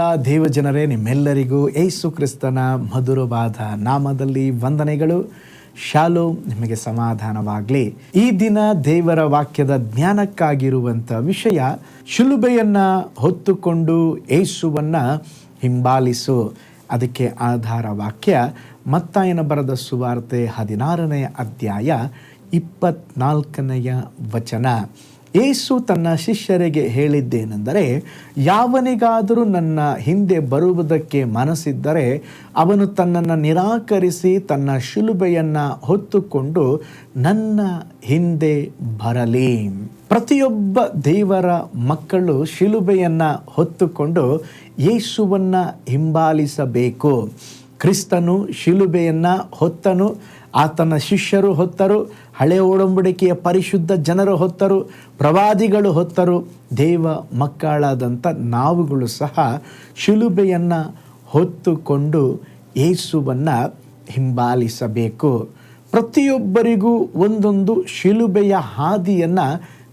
ಎಲ್ಲ ದೇವಜನರೇ, ನಿಮ್ಮೆಲ್ಲರಿಗೂ ಏಸು ಕ್ರಿಸ್ತನ ಮಧುರವಾದ ನಾಮದಲ್ಲಿ ವಂದನೆಗಳು. ಶಾಲು ನಿಮಗೆ ಸಮಾಧಾನವಾಗಲಿ. ಈ ದಿನ ದೇವರ ವಾಕ್ಯದ ಜ್ಞಾನಕ್ಕಾಗಿರುವಂಥ ವಿಷಯ, ಶಿಲುಬೆಯನ್ನು ಹೊತ್ತುಕೊಂಡು ಏಸುವನ್ನು ಹಿಂಬಾಲಿಸು. ಅದಕ್ಕೆ ಆಧಾರ ವಾಕ್ಯ, ಮತ್ತಾಯನ ಬರದ ಸುವಾರ್ತೆ ಹದಿನಾರನೆಯ ಅಧ್ಯಾಯ ಇಪ್ಪತ್ನಾಲ್ಕನೆಯ ವಚನ. ಏಸು ತನ್ನ ಶಿಷ್ಯರಿಗೆ ಹೇಳಿದ್ದೇನೆಂದರೆ, ಯಾವನಿಗಾದರೂ ನನ್ನ ಹಿಂದೆ ಬರುವುದಕ್ಕೆ ಮನಸ್ಸಿದ್ದರೆ, ಅವನು ತನ್ನನ್ನು ನಿರಾಕರಿಸಿ ತನ್ನ ಶಿಲುಬೆಯನ್ನು ಹೊತ್ತುಕೊಂಡು ನನ್ನ ಹಿಂದೆ ಬರಲಿ. ಪ್ರತಿಯೊಬ್ಬ ದೇವರ ಮಕ್ಕಳು ಶಿಲುಬೆಯನ್ನು ಹೊತ್ತುಕೊಂಡು ಯೇಸುವನ್ನು ಹಿಂಬಾಲಿಸಬೇಕು. ಕ್ರಿಸ್ತನು ಶಿಲುಬೆಯನ್ನು ಹೊತ್ತನು, ಆತನ ಶಿಷ್ಯರು ಹೊತ್ತರು, ಹಳೆ ಒಡಂಬಡಿಕೆಯ ಪರಿಶುದ್ಧ ಜನರು ಹೊತ್ತರು, ಪ್ರವಾದಿಗಳು ಹೊತ್ತರು, ದೇವ ಮಕ್ಕಳಾದಂಥ ನಾವುಗಳು ಸಹ ಶಿಲುಬೆಯನ್ನು ಹೊತ್ತುಕೊಂಡು ಏಸುವನ್ನು ಹಿಂಬಾಲಿಸಬೇಕು. ಪ್ರತಿಯೊಬ್ಬರಿಗೂ ಒಂದೊಂದು ಶಿಲುಬೆಯ ಹಾದಿಯನ್ನು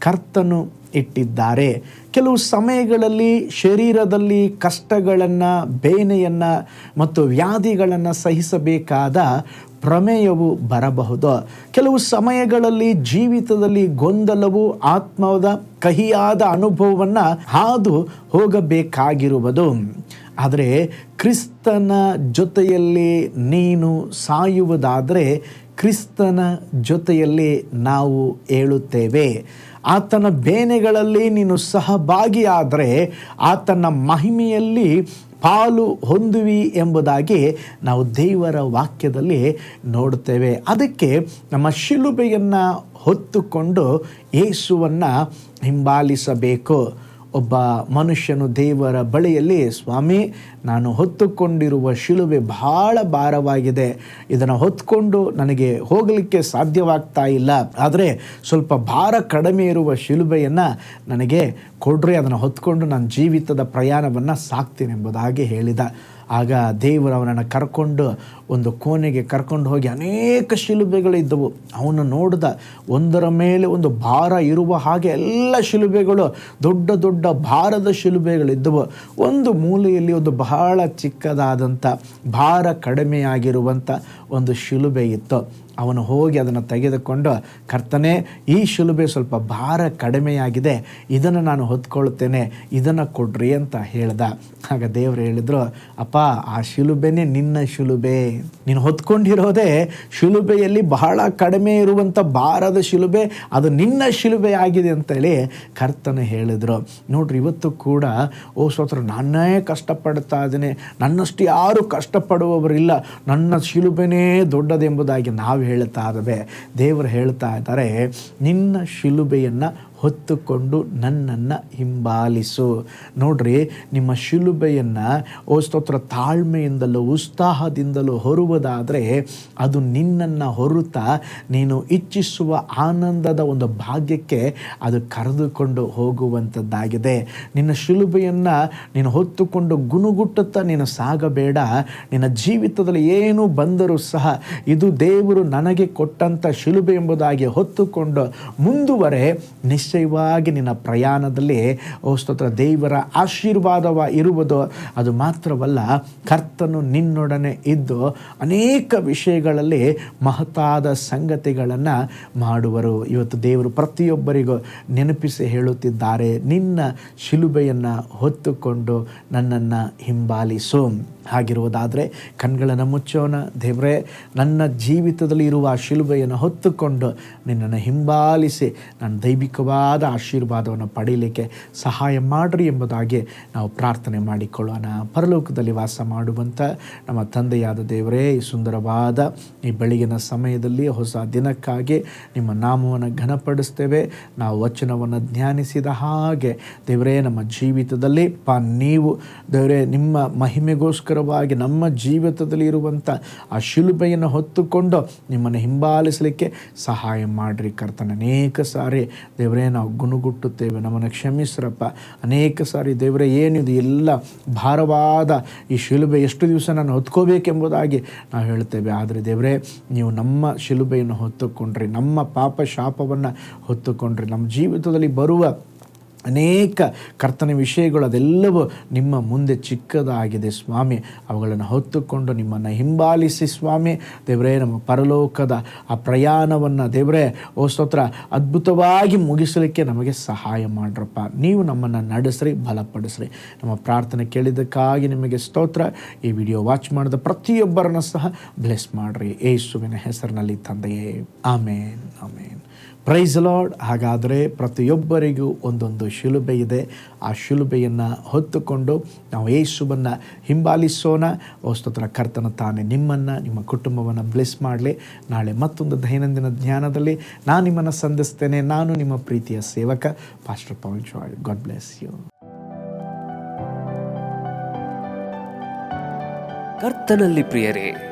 ಕರ್ತನು ಇಟ್ಟಿದ್ದಾರೆ. ಕೆಲವು ಸಮಯಗಳಲ್ಲಿ ಶರೀರದಲ್ಲಿ ಕಷ್ಟಗಳನ್ನು, ಬೇನೆಯನ್ನು ಮತ್ತು ವ್ಯಾಧಿಗಳನ್ನು ಸಹಿಸಬೇಕಾದ ಪ್ರಮೇಯವು ಬರಬಹುದು. ಕೆಲವು ಸಮಯಗಳಲ್ಲಿ ಜೀವಿತದಲ್ಲಿ ಗೊಂದಲವು ಆತ್ಮದ ಕಹಿಯಾದ ಅನುಭವವನ್ನು ಹಾದು ಹೋಗಬೇಕಾಗಿರುವುದು. ಆದರೆ ಕ್ರಿಸ್ತನ ಜೊತೆಯಲ್ಲಿ ನೀನು ಸಾಯುವುದಾದರೆ ಕ್ರಿಸ್ತನ ಜೊತೆಯಲ್ಲಿ ನಾವು ಏಳುತ್ತೇವೆ. ಆತನ ಬೇನೆಗಳಲ್ಲಿ ನೀನು ಸಹಭಾಗಿಯಾದರೆ ಆತನ ಮಹಿಮೆಯಲ್ಲಿ ಪಾಲು ಹೊಂದುವಿ ಎಂಬುದಾಗಿ ನಾವು ದೇವರ ವಾಕ್ಯದಲ್ಲಿ ನೋಡುತ್ತೇವೆ. ಅದಕ್ಕೆ ನಮ್ಮ ಶಿಲುಬೆಯನ್ನು ಹೊತ್ತುಕೊಂಡು ಯೇಸುವನ್ನು ಹಿಂಬಾಲಿಸಬೇಕು. ಒಬ್ಬ ಮನುಷ್ಯನು ದೇವರ ಬಳಿಯಲ್ಲಿ, ಸ್ವಾಮಿ, ನಾನು ಹೊತ್ತುಕೊಂಡಿರುವ ಶಿಲುಬೆ ಬಹಳ ಭಾರವಾಗಿದೆ. ಇದನ್ನು ಹೊತ್ಕೊಂಡು ನನಗೆ ಹೋಗಲಿಕ್ಕೆ ಸಾಧ್ಯವಾಗ್ತಾ ಇಲ್ಲ. ಆದರೆ ಸ್ವಲ್ಪ ಭಾರ ಕಡಿಮೆ ಇರುವ ಶಿಲುಬೆಯನ್ನು ನನಗೆ ಕೊಡ್ರಿ, ಅದನ್ನು ಹೊತ್ಕೊಂಡು ನನ್ನ ಜೀವಿತದ ಪ್ರಯಾಣವನ್ನು ಸಾಕ್ತೀನಿ ಎಂಬುದಾಗಿ ಹೇಳಿದ. ಆಗ ದೇವರು ಅವನನ್ನು ಕರ್ಕೊಂಡು ಒಂದು ಕೋಣೆಗೆ ಕರ್ಕೊಂಡು ಹೋಗಿ ಅನೇಕ ಶಿಲುಬೆಗಳಿದ್ದವು. ಅವನು ನೋಡಿದ ಒಂದರ ಮೇಲೆ ಒಂದು ಭಾರ ಇರುವ ಹಾಗೆ ಎಲ್ಲ ಶಿಲುಬೆಗಳು, ದೊಡ್ಡ ದೊಡ್ಡ ಭಾರದ ಶಿಲುಬೆಗಳಿದ್ದವು. ಒಂದು ಮೂಲೆಯಲ್ಲಿ ಒಂದು ಬಹಳ ಚಿಕ್ಕದಾದಂಥ ಭಾರ ಕಡಿಮೆಯಾಗಿರುವಂಥ ಒಂದು ಶಿಲುಬೆ ಇತ್ತು. ಅವನು ಹೋಗಿ ಅದನ್ನು ತೆಗೆದುಕೊಂಡು ಕರ್ತನೆ, ಈ ಶಿಲುಬೆ ಸ್ವಲ್ಪ ಭಾರ ಕಡಿಮೆಯಾಗಿದೆ, ಇದನ್ನು ನಾನು ಹೊತ್ಕೊಳ್ತೇನೆ, ಇದನ್ನು ಕೊಡ್ರಿ ಅಂತ ಹೇಳ್ದ. ಆಗ ದೇವರು ಹೇಳಿದ್ರು, ಅಪ್ಪ, ಆ ಶಿಲುಬೆನೇ ನಿನ್ನ ಶಿಲುಬೆ. ನೀನು ಹೊತ್ಕೊಂಡಿರೋದೇ ಶಿಲುಬೆಯಲ್ಲಿ ಬಹಳ ಕಡಿಮೆ ಇರುವಂಥ ಭಾರದ ಶಿಲುಬೆ, ಅದು ನಿನ್ನ ಶಿಲುಬೆ ಆಗಿದೆ ಅಂತೇಳಿ ಕರ್ತನ ಹೇಳಿದ್ರು. ನೋಡ್ರಿ, ಇವತ್ತು ಕೂಡ, ಓ ಸೋತ್ರ, ನಾನೇ ಕಷ್ಟಪಡ್ತಾ ಇದ್ದೀನಿ. ನನ್ನಷ್ಟು ಯಾರು ಕಷ್ಟಪಡುವವರಿಲ್ಲ. ನನ್ನ ಶಿಲುಬೆನೇ ದೊಡ್ಡದೆಂಬುದಾಗಿ ನಾವು ಹೇಳ್ತಾ ಇದ್ದೇವೆ. ದೇವರು ಹೇಳ್ತಾ ಇದ್ದಾರೆ ನಿನ್ನ ಶಿಲುಬೆಯನ್ನು ಹೊತ್ತುಕೊಂಡು ನನ್ನನ್ನು ಹಿಂಬಾಲಿಸು. ನೋಡ್ರಿ, ನಿಮ್ಮ ಶಿಲುಬೆಯನ್ನು ಓ ಸ್ತೋತ್ರ ತಾಳ್ಮೆಯಿಂದಲೂ ಉತ್ಸಾಹದಿಂದಲೂ ಹೊರುವುದಾದರೆ ಅದು ನಿನ್ನನ್ನು ಹೊರುತ್ತಾ ನೀನು ಇಚ್ಛಿಸುವ ಆನಂದದ ಒಂದು ಭಾಗ್ಯಕ್ಕೆ ಅದು ಕರೆದುಕೊಂಡು ಹೋಗುವಂಥದ್ದಾಗಿದೆ. ನಿನ್ನ ಶಿಲುಬೆಯನ್ನು ನೀನು ಹೊತ್ತುಕೊಂಡು ಗುಣಗುಟ್ಟುತ್ತಾ ನೀನು ಸಾಗಬೇಡ. ನಿನ್ನ ಜೀವಿತದಲ್ಲಿ ಏನು ಬಂದರೂ ಸಹ ಇದು ದೇವರು ನನಗೆ ಕೊಟ್ಟಂಥ ಶಿಲುಬೆ ಎಂಬುದಾಗಿ ಹೊತ್ತುಕೊಂಡು ಮುಂದುವರೆ ನಿಶ್ಚಯವಾಗಿ ನಿನ್ನ ಪ್ರಯಾಣದಲ್ಲಿ ಸ್ತೋತ್ರ, ದೇವರ ಆಶೀರ್ವಾದವ ಇರುವುದು. ಅದು ಮಾತ್ರವಲ್ಲ, ಕರ್ತನು ನಿನ್ನೊಡನೆ ಇದ್ದು ಅನೇಕ ವಿಷಯಗಳಲ್ಲಿ ಮಹತ್ತಾದ ಸಂಗತಿಗಳನ್ನು ಮಾಡುವರು. ಇವತ್ತು ದೇವರು ಪ್ರತಿಯೊಬ್ಬರಿಗೂ ನೆನಪಿಸಿ ಹೇಳುತ್ತಿದ್ದಾರೆ. ನಿನ್ನ ಶಿಲುಬೆಯನ್ನು ಹೊತ್ತುಕೊಂಡು ನನ್ನನ್ನು ಹಿಂಬಾಲಿಸು. ಹಾಗಿರುವುದಾದರೆ ಕಣ್ಗಳನ್ನು ಮುಚ್ಚೋಣ. ದೇವರೇ, ನನ್ನ ಜೀವಿತದಲ್ಲಿ ಇರುವ ಆ ಶಿಲುಬೆಯನ್ನು ಹೊತ್ತುಕೊಂಡು ನಿನ್ನನ್ನು ಹಿಂಬಾಲಿಸಿ ನನ್ನ ದೈವಿಕವಾದ ಆಶೀರ್ವಾದವನ್ನು ಪಡೆಯಲಿಕ್ಕೆ ಸಹಾಯ ಮಾಡಿರಿ ಎಂಬುದಾಗಿ ನಾವು ಪ್ರಾರ್ಥನೆ ಮಾಡಿಕೊಳ್ಳೋಣ. ಪರಲೋಕದಲ್ಲಿ ವಾಸ ಮಾಡುವಂಥ ನಮ್ಮ ತಂದೆಯಾದ ದೇವರೇ, ಈ ಸುಂದರವಾದ ಈ ಬೆಳಗಿನ ಸಮಯದಲ್ಲಿ ಹೊಸ ದಿನಕ್ಕಾಗಿ ನಿಮ್ಮ ನಾಮವನ್ನು ಘನಪಡಿಸ್ತೇವೆ. ನಾವು ವಚನವನ್ನು ಧ್ಯಾನಿಸಿದ ಹಾಗೆ ದೇವರೇ, ನಮ್ಮ ಜೀವಿತದಲ್ಲಿ ಪಾ ನೀವು ದೇವರೇ, ನಿಮ್ಮ ಮಹಿಮೆಗೋಸ್ಕರವಾಗಿ ನಮ್ಮ ಜೀವಿತದಲ್ಲಿ ಇರುವಂಥ ಆ ಶಿಲುಬೆಯನ್ನು ಹೊತ್ತುಕೊಂಡು ನಿಮ್ಮನ್ನು ಹಿಂಬಾಲಿಸಲಿಕ್ಕೆ ಸಹಾಯ ಮಾಡಿರಿ ಕರ್ತನ. ಅನೇಕ ಸಾರಿ ದೇವರೇ, ನಾವು ಗುಣಗುಟ್ಟುತ್ತೇವೆ, ನಮ್ಮನ್ನು ಕ್ಷಮಿಸ್ರಪ್ಪ. ಅನೇಕ ಸಾರಿ ದೇವರೇ ಏನಿದು ಎಲ್ಲ ಭಾರವಾದ ಈ ಶಿಲುಬೆ ಎಷ್ಟು ದಿವಸ ನಾನು ಹೊತ್ಕೋಬೇಕೆಂಬುದಾಗಿ ನಾವು ಹೇಳ್ತೇವೆ. ಆದರೆ ದೇವರೇ, ನೀವು ನಮ್ಮ ಶಿಲುಬೆಯನ್ನು ಹೊತ್ತುಕೊಂಡ್ರಿ, ನಮ್ಮ ಪಾಪ ಶಾಪವನ್ನು ಹೊತ್ತುಕೊಂಡ್ರಿ. ನಮ್ಮ ಜೀವಿತದಲ್ಲಿ ಬರುವ ಅನೇಕ ಕರ್ತನ ವಿಷಯಗಳು ಅದೆಲ್ಲವೂ ನಿಮ್ಮ ಮುಂದೆ ಚಿಕ್ಕದಾಗಿದೆ ಸ್ವಾಮಿ. ಅವುಗಳನ್ನು ಹೊತ್ತುಕೊಂಡು ನಿಮ್ಮನ್ನು ಹಿಂಬಾಲಿಸಿ ಸ್ವಾಮಿ. ದೇವರೇ, ನಮ್ಮ ಪರಲೋಕದ ಆ ಪ್ರಯಾಣವನ್ನು ದೇವರೇ, ಓ ಸ್ತೋತ್ರ, ಅದ್ಭುತವಾಗಿ ಮುಗಿಸಲಿಕ್ಕೆ ನಮಗೆ ಸಹಾಯ ಮಾಡ್ರಪ್ಪ. ನೀವು ನಮ್ಮನ್ನು ನಡೆಸ್ರಿ, ಬಲಪಡಿಸ್ರಿ. ನಮ್ಮ ಪ್ರಾರ್ಥನೆ ಕೇಳಿದ್ದಕ್ಕಾಗಿ ನಿಮಗೆ ಸ್ತೋತ್ರ. ಈ ವಿಡಿಯೋ ವಾಚ್ ಮಾಡಿದ ಪ್ರತಿಯೊಬ್ಬರನ್ನು ಸಹ ಬ್ಲೆಸ್ ಮಾಡಿರಿ. ಏಸುವಿನ ಹೆಸರಿನಲ್ಲಿ ತಂದೆಯೇ. ಆಮೇನ್ ಆಮೇನ್. ಪ್ರೈಸ್ ಲಾರ್ಡ್ ಹಾಗಾದರೆ ಪ್ರತಿಯೊಬ್ಬರಿಗೂ ಒಂದೊಂದು ಶಿಲುಬೆ ಇದೆ. ಆ ಶಿಲುಬೆಯನ್ನು ಹೊತ್ತುಕೊಂಡು ನಾವು ಯೇಸುವನ್ನು ಹಿಂಬಾಲಿಸೋಣ. ವಸ್ತುತ್ರ ಕರ್ತನ ತಾನೇ ನಿಮ್ಮನ್ನು, ನಿಮ್ಮ ಕುಟುಂಬವನ್ನು ಬ್ಲೆಸ್ ಮಾಡಲಿ. ನಾಳೆ ಮತ್ತೊಂದು ದೈನಂದಿನ ಜ್ಞಾನದಲ್ಲಿ ನಾನು ನಿಮ್ಮನ್ನು ಸಂಧಿಸ್ತೇನೆ. ನಾನು ನಿಮ್ಮ ಪ್ರೀತಿಯ ಸೇವಕ pastor Pavan Joy God bless you ಕರ್ತನಲ್ಲಿ ಪ್ರಿಯರೇ